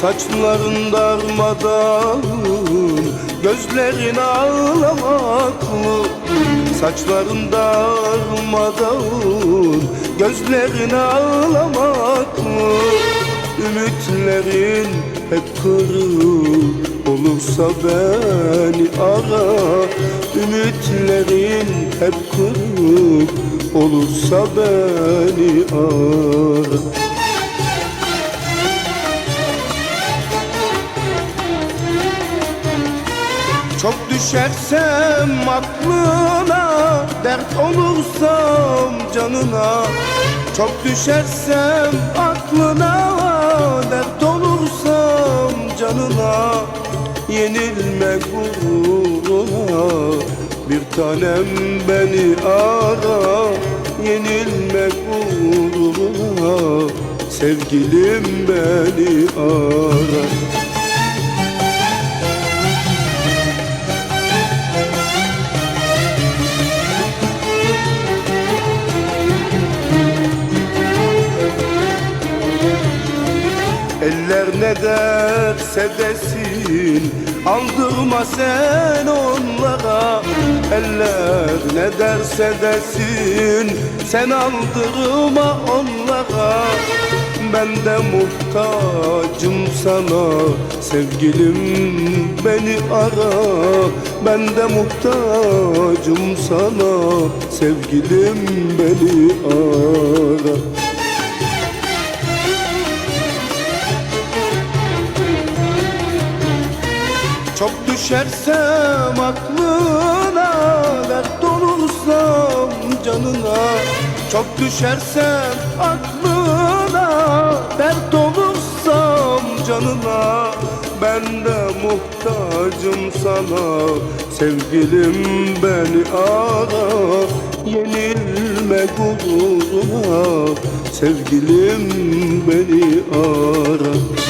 Saçların darmadağın Gözlerin ağlamaklı Saçların darmadağın Gözlerin ağlamaklı Ümitlerin hep kırık Olursa beni ara. Ümitlerin hep kırık Olursa beni ara Çok düşersem aklına Dert olursam canına. Çok düşersem aklına Dert olursam canına. Yenilme gururuna Bir tanem beni ara. Yenilme gururuna Sevgilim beni ara Eller ne derse desin Aldırma sen onlara. Eller ne derse desin Sen aldırma onlara. Ben de muhtacım sana Sevgilim beni ara. Ben de muhtacım sana Sevgilim beni ara Çok düşersem aklına Dert olursam canına. Çok düşersem aklına Dert olursam canına. Ben de muhtacım sana Sevgilim beni ara. Yenilme gururuna Sevgilim beni ara